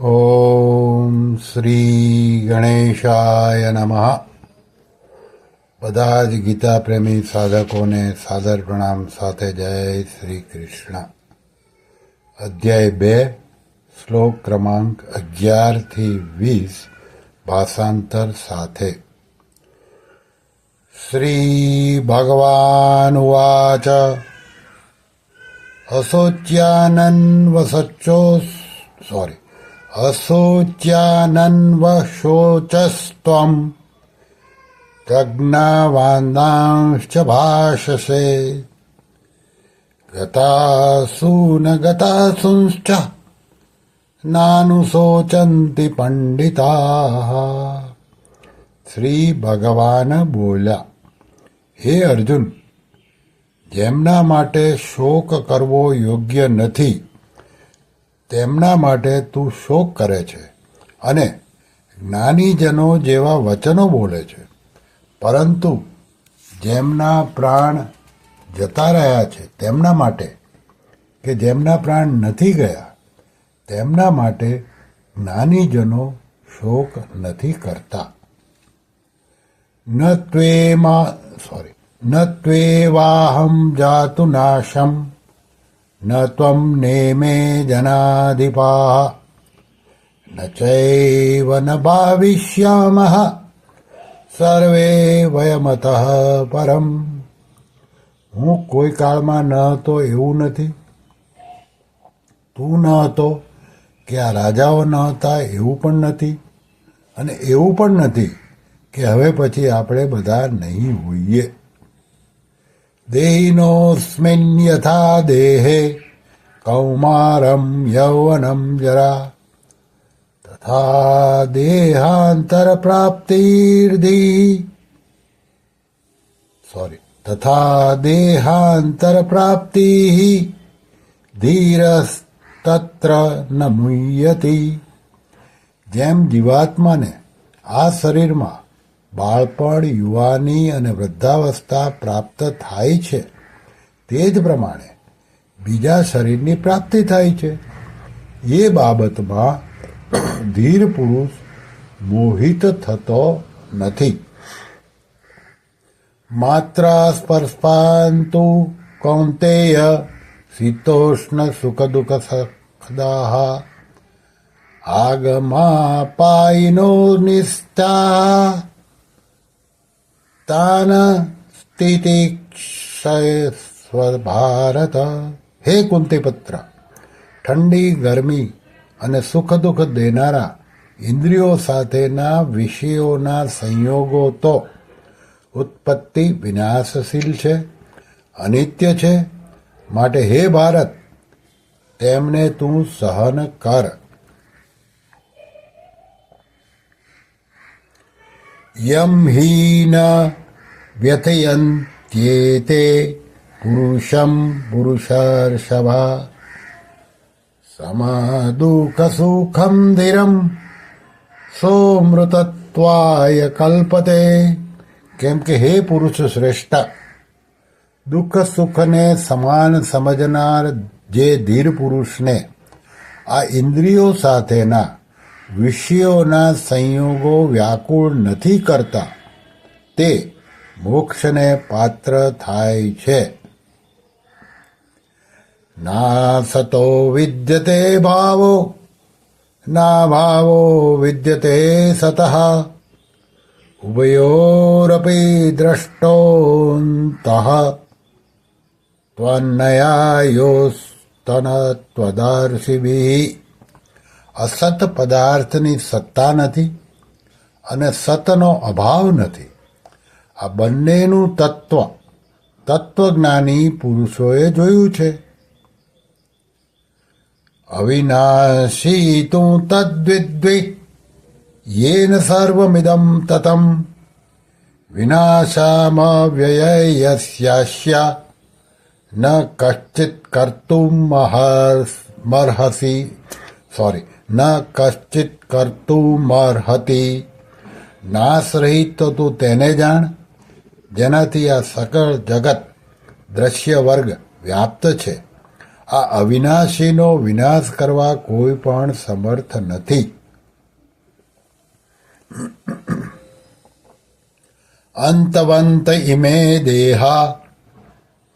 ઓમ શ્રી ગણેશાય નમઃ બધા જ ગીતા પ્રેમી સાધકોને સાદર પ્રણામ સાથે જય શ્રી કૃષ્ણ અધ્યાય બે શ્લોક ક્રમાંક અગિયારથી વીસ ભાષાંતર સાથે શ્રી ભગવાન ઉવાચ અશોચ્યાનન વસચ્ચો સોરી અશોચ્યાનન્વશોચસ્ત્વમ પ્રજ્ઞાવાદાંશ્ચ ભાષસે ગતાસુ ન ગતાસુંશ્ચ નાનુશોચંતિ પંડિતા શ્રી ભગવાન બોલ્યા હે અર્જુન જેમના માટે શોક કરવો યોગ્ય નથી તેમના માટે તું શોક કરે છે અને જ્ઞાનીજનો જેવા વચનો બોલે છે. પરંતુ જેમના પ્રાણ જતા રહ્યા છે તેમના માટે કે જેમના પ્રાણ નથી ગયા, તેમના માટે જ્ઞાનીજનો શોક નથી કરતા. ન ત્વેમાં સોરી ન ત્વેવાહમ જાતુ નાશમ ન त्वं નેમે जनाधिपाः। ન चैव न भाविष्यामः। સર્વે વયમતઃ પરમ હું કોઈ કાળમાં ન હતો એવું નથી। તું ન હતો કે આ રાજાઓ ન હતા એવું પણ નથી। અને એવું પણ નથી કે હવે પછી આપણે બધા નહીં હોઈએ। દેહિનોસ્મિન યથા દેહે કૌમારમ યૌવનમ જરા તથા દેહાંતર પ્રાપ્તિર્ધિ સોરી તથા દેહાંતર પ્રાપ્તિ ધીરસ્તત્ર ન મુયતી જેમ જીવાત્માને આ શરીરમાં બાળપણ યુવાની અને વૃદ્ધાવસ્થા પ્રાપ્ત થાય છે. તે જ પ્રમાણે બીજા શરીરની પ્રાપ્તિ થાય છે. એ બાબતમાં ધીર પુરુષ મોહિત થતો નથી. માત્ર સ્પર્શાંતુ કૌંતેય શીતોષ્ણ સુખ દુઃખ સખદાહ પાઈનો નિષ્ઠા. તાન સ્થિતિ ભારત હે કુંતીપત્ર ઠંડી ગરમી અને સુખ દુઃખ દેનારા ઇન્દ્રિયો સાથેના વિષયોના સંયોગો તો ઉત્પત્તિ વિનાશશીલ છે અનિત્ય છે માટે હે ભારત તેમને તું સહન કર યમ હિન વ્યથયન્ત્યેતે પુરુષમ પુરુષર્ષભા સમાદુઃખસુખમ ધીરમ સોમૃતત્વાય કલ્પતે કેમ કે હે પુરુષ શ્રેષ્ઠ દુઃખ સુખને સમાન સમજનાર જે ધીર પુરુષને આ ઇન્દ્રિયો સાથેના વિષયોના સંયોગો વ્યાકુળ નથી કરતા તે મોક્ષને પાત્ર થાય છે. ના સતો વિદ્યતે ભાવો, ના ભાવો વિદ્યતે સતઃ ઉભયોરપી દ્રષ્ટોંતઃ, ત્વન્નયાયોસ્તનત્વદાર્શિભિ. અસત પદાર્થની સત્તા નથી અને સતનો અભાવ નથી. આ બંનેનું તત્વ, તત્વજ્ઞાની પુરુષોએ જોયું છે. અવિનાશી તું તદ્વિદ્વિ યેન સર્વમિદમ તતમ, વિનાશામવ્યયસ્યાસ્ય, ન કશ્ચિત કર્તુમ મર્હસી સોરી ન કશ્ચિત કર્તુમર્હતિ નાશ રહિત તો તું તેને જાણ. જેનાથી આ સકળ જગત દ્રશ્ય વર્ગ વ્યાપ્ત છે. આ અવિનાશીનો વિનાશ કરવા કોઈ પણ સમર્થ નથી. અંતવંત ઇમે દેહા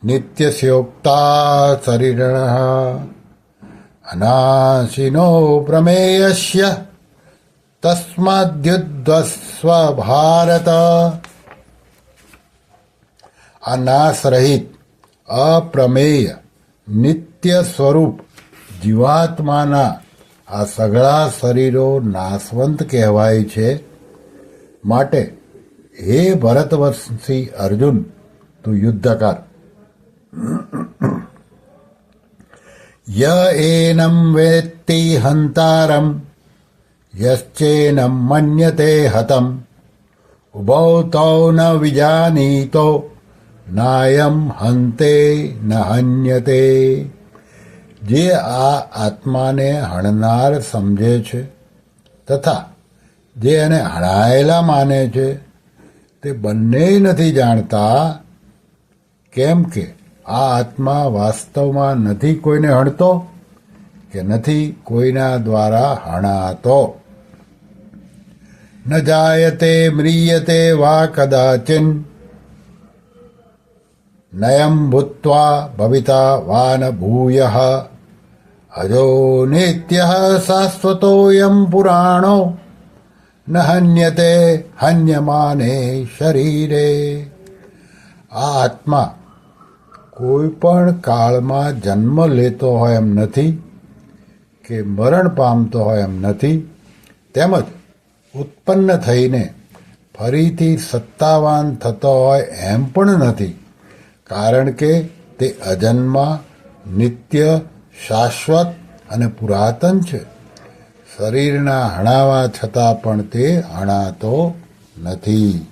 નિત્યસ્યોક્તા શરીરણ અનાશિનો પ્રમેયસ્ય તસ્માદ્યુદ્વસ્વ ભારત નાશ અપ્રમેય નિત્ય સ્વરૂપ જીવાત્માના આ સઘળા શરીરો નાશવંત કહેવાય છે માટે હે ભરતવંશી અર્જુન તું યુદ્ધ કર ય એનમ વેત્તિ હંતારમ યશ્ચેનમ મન્યતે હતમ ઉભૌ તૌ ન વિજાનીતો નાયમ હંતે ન હન્યતે. જે આ આત્માને હણનાર સમજે છે તથા જે એને હણાયેલા માને છે, તે બંને નથી જાણતા કેમ કે આ આત્મા વાસ્તવમાં નથી કોઈને હણતો કે નથી કોઈના દ્વારા હણાતો. ન જાયતે, મ્રિયતે વા કદાચિન નયમ ભૂત્વા ભવિતા વા ન ભૂય અજો નિત્ય શાશ્વતોયમ પુરાણો ન હન્યતે હન્યમાને શરીરે આ આત્મા કોઈ પણ કાળમાં જન્મ લેતો હોય એમ નથી કે મરણ પામતો હોય એમ નથી તેમજ ઉત્પન્ન થઈને ફરીથી સત્તાવાન થતો હોય એમ પણ નથી કારણ કે તે અજન્મા, નિત્ય, શાશ્વત અને પુરાતન છે. શરીરના હણાવા છતાં પણ તે હણાતો નથી.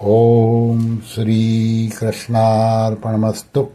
ઓમ શ્રી કૃષ્ણાર્પણમસ્તુ.